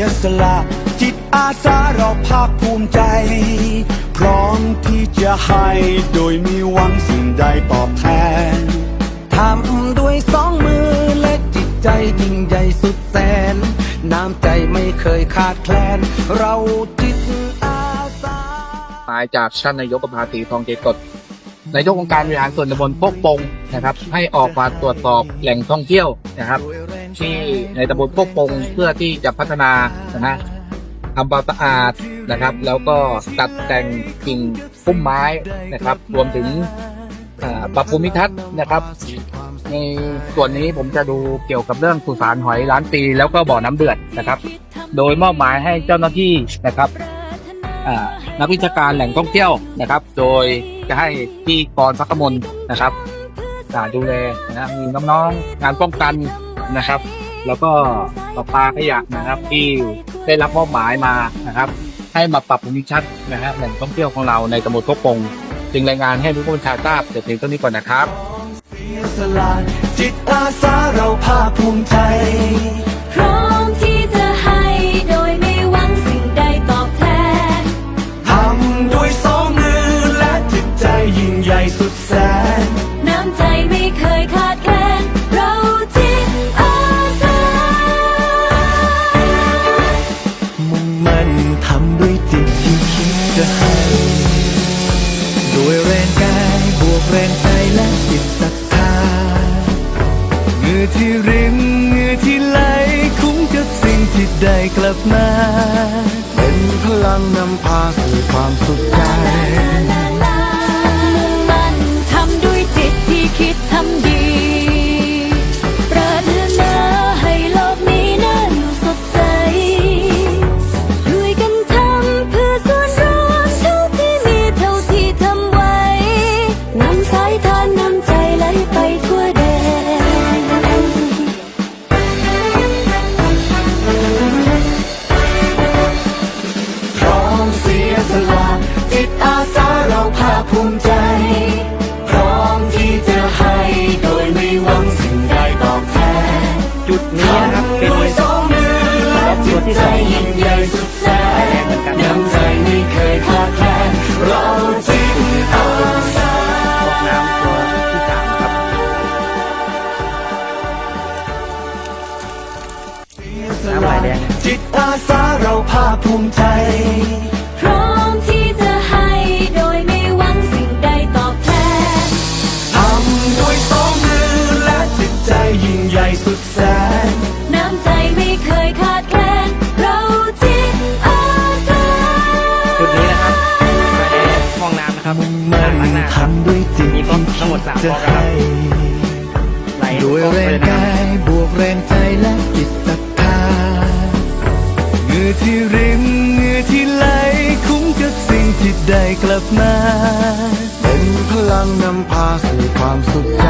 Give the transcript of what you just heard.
ยสละจิตอาสาเราภาคภูมิใจ พร้อมที่จะให้โดยมีหวังสิ่งใดตอบแทนทำด้วยสองมือและจิตใจยิ่งใหญ่สุดแสน น้ำใจไม่เคยขาดแคลน เราจิตอาสาหมายจากท่านนายกประภาสีทองเกตกฎนายกองค์การบริหารส่วนตำบลโคกปงนะครับ ให้ออกมาตรวจสอบแหล่งท่องเที่ยวนะครับ ที่ในตำบลโคกปงเพื่อที่จะพัฒนานะฮะทำความสะอาดนะครับ แล้วก็ตัดแต่งกิ่งพุ่มไม้นะครับ รวมถึงอ่าปรับภูมิทัศน์นะครับ ในส่วนนี้ผมจะดูเกี่ยวกับเรื่องสุสานหอยล้านปีแล้วก็บ่อน้ำเดือดนะครับ โดยมอบหมายให้เจ้าหน้าที่นะครับนักวิชาการแหล่งท่องเที่ยวนะครับ โดยจะให้ที่กรพักมลนะครับดูแลนะมีน้องๆงานป้องกัน นะครับ แล้วก็ประปาขยะนะครับที่ได้รับมอบหมายมานะครับ ให้มาปรับภูมิทัศน์นะครับแหล่งท่องเที่ยวของเราในตำบลโคกปงจึงรายงานให้ผู้บัญชาการทราบแต่เพียงเท่านี้ก่อนนะครับเสียสละจิตอาสาเราภาคภูมิใจพร้อมที่จะให้โดยไม่หวังสิ่งใดตอบแทนทำด้วยสองมือและจิตใจยิ่งใหญ่สุดแสนน้ แรงใจและจิตศรัทธาเงื่อที่ริมเงื่อที่ไหลคุ้มกับสิ่งที่ได้กลับมา เป็นพลังนำพาสู่ความสุขใจ และจิตใจยิ่งใหญ่สุดแสนน้ำใจไม่เคยขาดแคลนเราจิตอาสาน้ำตัวที่สามครับน้ำไหลแดงจิตอาสาเราภาคภูมิใจพร้อมที่จะให้โดยไม่หวังสิ่งใดตอบแทนทำด้วยสองมือและจิตใจยิ่งใหญ่สุดแสน มุ่งมั่อ่างล้างหน้านครับทำด้วยจิตมีที่ทั้งหมดสามจะฟองนะครับให้ไหลด้วยแรงกายบวกแรงใจและจิตศรัทธาเหงื่อที่รินเหงื่อที่ไหลคุ้มกับสิ่งที่ได้กลับมา เป็นพลังนำพาสู่ความสุขใจ